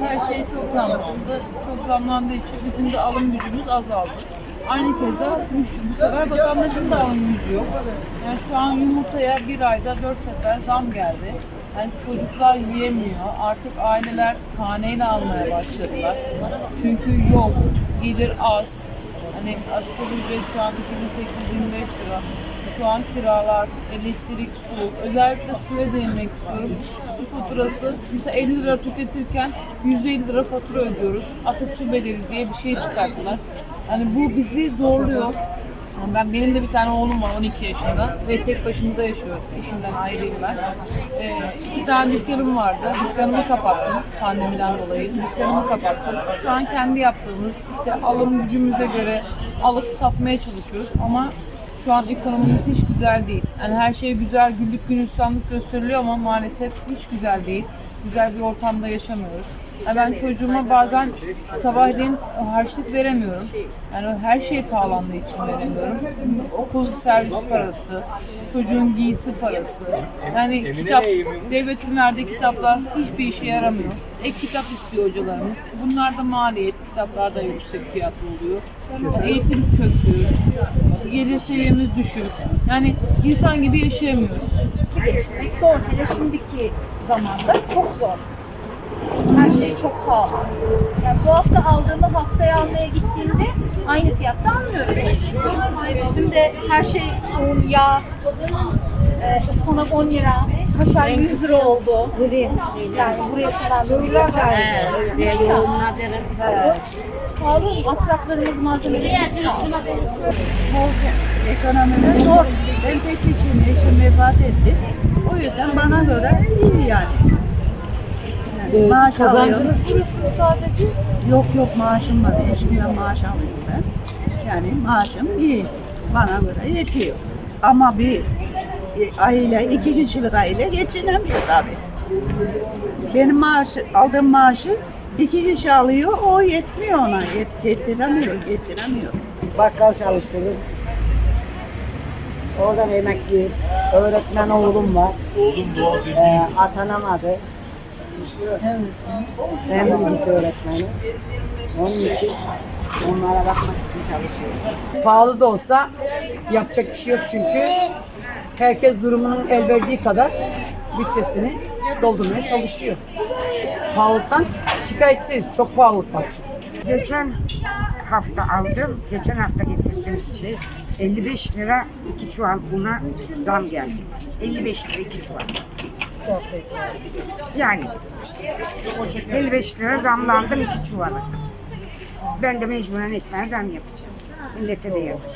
Her şey çok zamlandı. Çok zamlandığı için bizim de alım gücümüz azaldı. Aynı keza bu, sefer vatandaşın da alım gücü yok. Yani şu an yumurtaya bir ayda dört sefer zam geldi. Yani çocuklar yiyemiyor. Artık aileler taneyle almaya başladılar. Çünkü yok, gelir az. Hani asgari ücret şu an 2825 lira. Şu an kiralar, elektrik, su, özellikle suya değinmek istiyorum. Su faturası, mesela 50 lira tüketirken 150 lira fatura ödüyoruz. Atık su bedeli diye bir şey çıkarttılar. Yani bu bizi zorluyor. Yani Ben benim de bir tane oğlum var 12 yaşında ve tek başımıza yaşıyoruz. Eşimden ayrıyım ben. Ee, iki tane dükkanım vardı. Dükkanımı kapattım pandemiden dolayı. Dükkanımı kapattım. Şu an kendi yaptığımız işte alım gücümüze göre alıp satmaya çalışıyoruz ama an ekonomimiz hiç güzel değil. Yani her şey güzel, güllük gülistanlık gösteriliyor ama maalesef hiç güzel değil. Güzel bir ortamda yaşamıyoruz. Yani ben çocuğuma bazen sabahleyin harçlık veremiyorum. Yani her şey pahalandığı için veremiyorum. Okul servis parası, çocuğun giysi parası. Yani kitap, devletin verdiği kitaplar hiçbir işe yaramıyor. Ek kitap istiyor hocalarımız. Bunlar da maliyet, kitaplar da yüksek fiyatlı oluyor. Eğitim çöktü, gelir seviyemiz düşük. Yani insan gibi yaşayamıyoruz. geçirmek zor. Hele şimdiki zamanda çok zor. Her şey çok pahalı. Yani bu hafta aldığımı haftaya almaya gittiğimde aynı fiyatta almıyorum. Bizim de her şey un, yağ, e, ıspanak 10 lira, kaşar 100 lira oldu. Yani buraya kadar böyle Pahalı masraflarımız, malzemelerimiz Ekonomide zor. Ben tek kişiyim, eşim vefat etti. O yüzden bana göre iyi yani. yani maaş Kazancınız burası sadece? Yok yok maaşım var. Eşimden maaş alıyorum ben. Yani maaşım iyi. Bana göre yetiyor. Ama bir aile, iki kişilik aile geçinemiyor tabii. Benim maaş, aldığım maaşı iki kişi alıyor, o yetmiyor ona. Yet, getiremiyor, geçinemiyor. bakkal çalıştırır. Oradan emekli, öğretmen oğlum var. Ee, atanamadı. Ben bilgisi öğretmeni. Onun için onlara bakmak için çalışıyorum. Pahalı da olsa yapacak bir şey yok çünkü herkes durumunun el verdiği kadar bütçesini doldurmaya çalışıyor. Pahalılıktan şikayetsiz. Çok pahalılık var çünkü. Geçen hafta aldım. Geçen hafta getirdim şey. 55 lira iki çuval buna zam geldi. 55 lira iki çuval. Yani 55 lira zamlandım iki çuvala. Ben de mecburen ekmeğe zam yapacağım. Millete de yazık.